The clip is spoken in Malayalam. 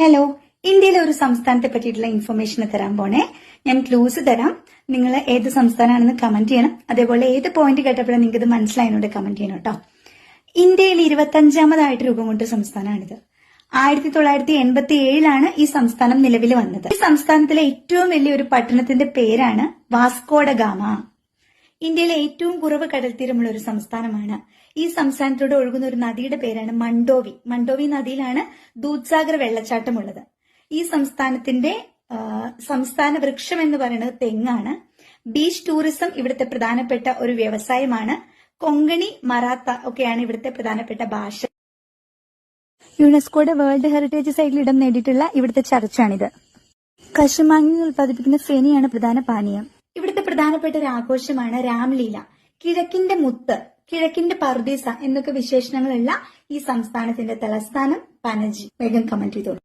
ഹലോ ഇന്ത്യയിലെ ഒരു സംസ്ഥാനത്തെ പറ്റിയിട്ടുള്ള ഇൻഫർമേഷൻ തരാൻ പോണേ. ഞാൻ ക്ലൂസ് തരാം. നിങ്ങൾ ഏത് സംസ്ഥാനമാണെന്ന് കമന്റ് ചെയ്യണം. അതേപോലെ ഏത് പോയിന്റ് കേട്ടപ്പോഴും നിങ്ങൾക്ക് ഇത് മനസ്സിലായതിനോട് കമന്റ് ചെയ്യണം കേട്ടോ. ഇന്ത്യയിൽ ഇരുപത്തഞ്ചാമതായിട്ട് രൂപം കൊണ്ട സംസ്ഥാനമാണിത്. ആയിരത്തി തൊള്ളായിരത്തി എൺപത്തി ഏഴിലാണ് ഈ സംസ്ഥാനം നിലവിൽ വന്നത്. ഈ സംസ്ഥാനത്തിലെ ഏറ്റവും വലിയ ഒരു പട്ടണത്തിന്റെ പേരാണ് വാസ്കോഡ ഗാമ ഇന്ത്യയിലെ ഏറ്റവും കുറവ് കടൽത്തീരമുള്ള ഒരു സംസ്ഥാനമാണ്. ഈ സംസ്ഥാനത്തോട് ഒഴുകുന്ന ഒരു നദിയുടെ പേരാണ് മണ്ടോവി മണ്ടോവി നദിയിലാണ് ദൂത്സാഗർ വെള്ളച്ചാട്ടമുള്ളത്. ഈ സംസ്ഥാനത്തിന്റെ സംസ്ഥാന വൃക്ഷം എന്ന് പറയുന്നത് തെങ്ങാണ്. ബീച്ച് ടൂറിസം ഇവിടുത്തെ പ്രധാനപ്പെട്ട ഒരു വ്യവസായമാണ്. കൊങ്കണി മറാത്ത ഒക്കെയാണ് ഇവിടുത്തെ പ്രധാനപ്പെട്ട ഭാഷ. യുനെസ്കോയുടെ വേൾഡ് ഹെറിറ്റേജ് സൈറ്റിൽ ഇടം നേടിയിട്ടുള്ള ഇവിടുത്തെ ചർച്ചാണിത്. കശുമാങ്ങി ഉൽപ്പാദിപ്പിക്കുന്ന ഫെനിയാണ് പ്രധാന പാനീയം. പ്രധാനപ്പെട്ട ഒരു ആഘോഷമാണ് രാംലീല. കിഴക്കിന്റെ മുത്ത് കിഴക്കിന്റെ പർദീസ എന്നൊക്കെ വിശേഷണങ്ങളുള്ള ഈ സംസ്ഥാനത്തിന്റെ തലസ്ഥാനം പനജി. വേഗം കമന്റ് ചെയ്തോളൂ.